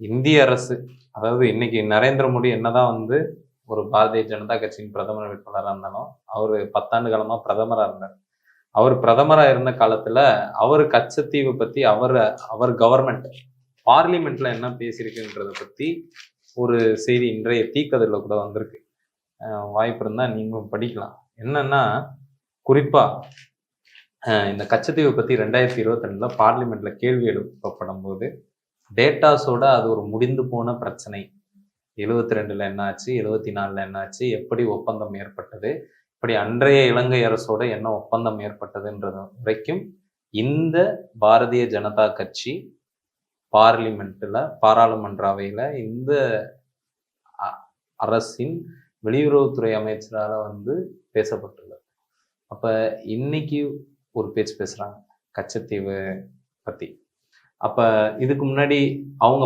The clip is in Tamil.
இந்திய அரசு அதாவது இன்னைக்கு நரேந்திர மோடி என்னதான் வந்து ஒரு பாரதிய ஜனதா கட்சியின் பிரதமர் வேட்பாளராக இருந்தாலும் அவர் பத்தாண்டு காலமாக பிரதமராக இருந்தார். அவர் பிரதமராக இருந்த காலத்தில் அவர் கச்சத்தீவை பற்றி அவர் அவர் கவர்மெண்ட் பார்லிமெண்ட்ல என்ன பேசியிருக்குன்றத பற்றி ஒரு செய்தி இன்றைய தீக்கதில் கூட வந்திருக்கு. வாய்ப்பு இருந்தால் நீங்களும் படிக்கலாம். என்னன்னா குறிப்பாக இந்த கச்சத்தீவை பற்றி ரெண்டாயிரத்தி இருபத்தி ரெண்டில் பார்லிமெண்ட்டில் கேள்வி எழுப்பப்படும் போது டேட்டாஸோட அது ஒரு முடிந்து போன பிரச்சனை. எழுவத்தி ரெண்டுல என்னாச்சு எழுவத்தி நாலுல என்னாச்சு எப்படி ஒப்பந்தம் ஏற்பட்டது இப்படி அன்றைய இலங்கை அரசோட என்ன ஒப்பந்தம் ஏற்பட்டதுன்றது வரைக்கும் இந்த பாரதிய ஜனதா கட்சி பார்லிமெண்ட்டில் பாராளுமன்ற அவையில் இந்த அ- அரசின் வெளியுறவுத்துறை அமைச்சரால் வந்து பேசப்பட்டுள்ளது. அப்போ இன்னைக்கு ஒரு பேச்சு பேசுகிறாங்க கச்சத்தீவு பற்றி அப்ப இதுக்கு முன்னாடி அவங்க